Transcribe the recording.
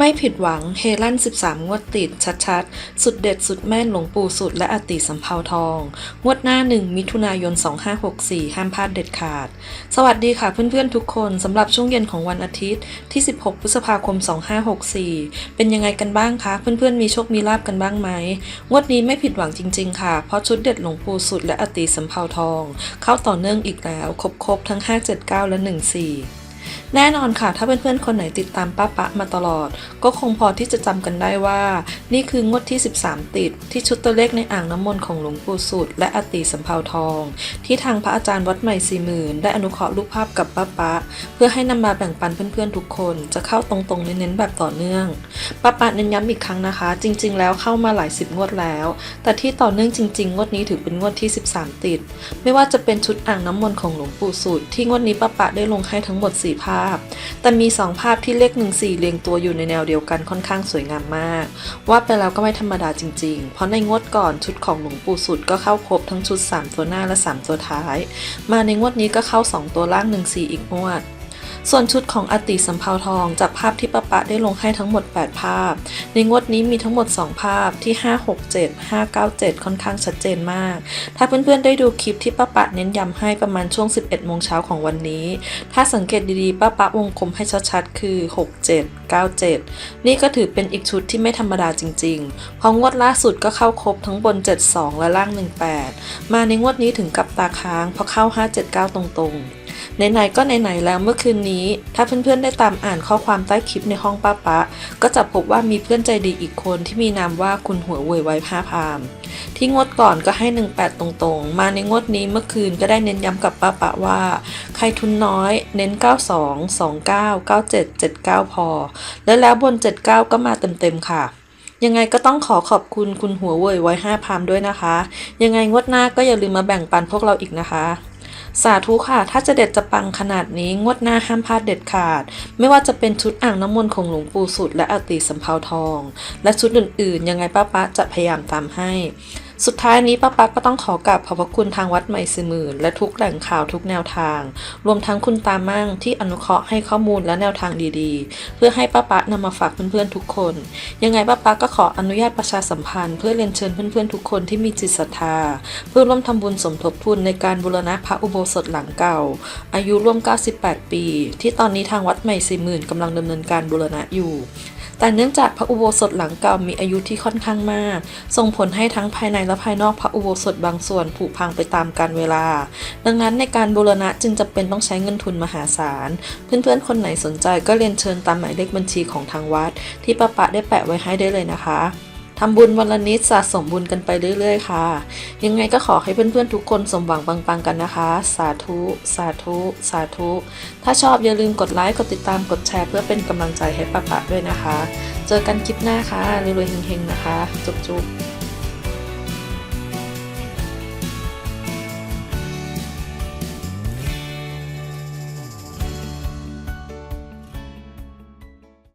ไม่ผิดหวังเฮลั่น 13 งวดติด ชัดๆ สุดเด็ดสุดแม่นหลวงปู่สุดและอติสำเภาทอง งวดหน้า 1 มิถุนายน 2564 ห้ามพลาดเด็ดขาด สวัสดีค่ะเพื่อนๆทุกคนสำหรับช่วงเย็นของวันอาทิตย์ที่ 16 พฤษภาคม 2564 เป็นยังไงกันบ้างคะ เพื่อนๆมีโชคมีลาบกันบ้างไหม งวดนี้ไม่ผิดหวังจริง ๆ ค่ะ เพราะชุดเด็ดหลวงปู่สุดและอติสำเภาทอง เข้าต่อเนื่องอีกแล้วครบๆทั้ง 579 และ 14 แน่นอนค่ะถ้าเพื่อนๆคนไหนติดตามป้าปะมาตลอด ก็คงพอที่จะจำกันได้ว่า นี่คืองวดที่ 13 ติด ที่ชุดตัวเลขในอ่างน้ำมนต์ของหลวงปู่สุด และอติสำเภาทอง ที่ทางพระอาจารย์วัดใหม่สี่หมื่นได้อนุเคราะห์รูปภาพกับป้าปะ เพื่อให้นำมาแบ่งปันเพื่อนๆทุกคน จะเข้าตรงๆเน้นๆแบบต่อเนื่องป้าปะเน้นย้ำอีกครั้งนะคะ จริง ๆ แล้วเข้ามาหลายสิบงวดแล้ว แต่ที่ต่อเนื่องจริง ๆ งวดนี้ถือเป็นงวดที่ 13 ติด ไม่ว่าจะเป็นชุดอ่างน้ำมนต์ของหลวงปู่สุดที่งวดนี้ป้าปะได้ลงให้ทั้งหมด4ภาพ แต่มี 2 ภาพที่เลข 1 4 เรียงตัวอยู่ในแนวเดียวกันค่อนข้างสวยงามมาก ว่าไปแล้วก็ไม่ธรรมดาจริง ๆ เพราะในงวดก่อนชุดของหลวงปู่สุดก็เข้าครบทั้งชุด 3 ตัวหน้าและ 3 ตัวท้าย มาในงวดนี้ก็เข้า 2 ตัวล่าง 1 4 อีกงวด ส่วนชุดของอติสำเภาทองจากภาพที่ป้าปะได้ลงให้ทั้งหมด 8 ภาพ ในงวดนี้มีทั้งหมด 2 ภาพที่ 567 597 ค่อนข้างชัดเจนมาก ถ้าเพื่อนๆได้ดูคลิปที่ป้าปะเน้นย้ำให้ประมาณช่วง 11 โมงเช้าของวันนี้ ถ้าสังเกตดีๆป้าปะวงกลมให้ชัดๆ คือ 67 97 นี่ก็ถือเป็นอีกชุดที่ไม่ธรรมดาจริงๆ เพราะงวดล่าสุดก็เข้าครบทั้งบน 72 และล่าง 18 มาในงวดนี้ถึงกับตาค้างเพราะเข้า 579 ตรงๆ ไหนๆก็ไหนๆแล้วเมื่อคืนนี้ ถ้าเพื่อนๆได้ตามอ่านข้อความใต้คลิปในห้องป้าปะก็จะพบว่ามีเพื่อนใจดีอีกคนที่มีนามว่าคุณหัวเว่ยไว้ผ้าพาม ที่งวดก่อนก็ให้ 18 ตรงๆ มาในงวดนี้เมื่อคืนก็ได้เน้นย้ำกับป้าปะว่า ใครทุนน้อย เน้น 92 29 97 79 พอ แล้วแล้วบน 79 ก็มาเต็มๆค่ะยังไงก็ต้องขอขอบคุณคุณหัวเว่ยไว้5พามด้วยนะคะ ยังไงงวดหน้าก็อย่าลืมมาแบ่งปันพวกเราอีกนะคะ สาธุค่ะ ถ้าจะเด็ดจะปังขนาดนี้งวดหน้าห้ามพลาดเด็ดขาด ไม่ว่าจะเป็นชุดอ่างน้ำมนต์ของหลวงปู่สุด และอติสำเภาทอง และชุดอื่นๆ ยังไงป้าป้าจะพยายามตามให้ สุดท้ายนี้ป้าป๊าก็ต้องขอกราบขอบพระคุณทางวัดใหม่สิหมื่นและทุกแหล่งข่าวทุกแนวทาง รวมทั้งคุณตามั่งที่อนุเคราะห์ให้ข้อมูลและแนวทางดีๆ เพื่อให้ป้าป๊านำมาฝากเพื่อนๆทุกคน ยังไงป้าป๊าก็ขออนุญาตประชาสัมพันธ์เพื่อเรียนเชิญเพื่อนๆทุกคนที่มีจิตศรัทธา เพื่อร่วมทำบุญสมทบทุนในการบูรณะพระอุโบสถหลังเก่า อายุร่วม 98 ปี ที่ตอนนี้ทางวัดใหม่สี่หมื่นกำลังดำเนินการบูรณะอยู่ แต่เนื่องจากพระอุโบสถหลังเก่ามีอายุที่ค่อนข้างมาก ส่งผลให้ทั้งภายในและภายนอกพระอุโบสถบางส่วนผุพังไปตามกาลเวลา ดังนั้นในการบูรณะจึงจำเป็นต้องใช้เงินทุนมหาศาล เพื่อนๆ คนไหนสนใจก็เรียนเชิญตามหมายเลขบัญชีของทางวัด ที่ป้าปะได้แปะไว้ให้ได้เลยนะคะ ทำบุญวันละนิดสะสมบุญกันไปเรื่อยๆ ค่ะ ยังไงก็ขอให้เพื่อนๆทุกคนสมหวังปังๆกันนะคะ สาธุ สาธุ สาธุ ถ้าชอบอย่าลืมกดไลค์ กดติดตาม กดแชร์เพื่อเป็นกำลังใจให้ป้าปะด้วยนะคะ เจอกันคลิปหน้าค่ะรวยๆเฮงๆนะคะ จุ๊บๆ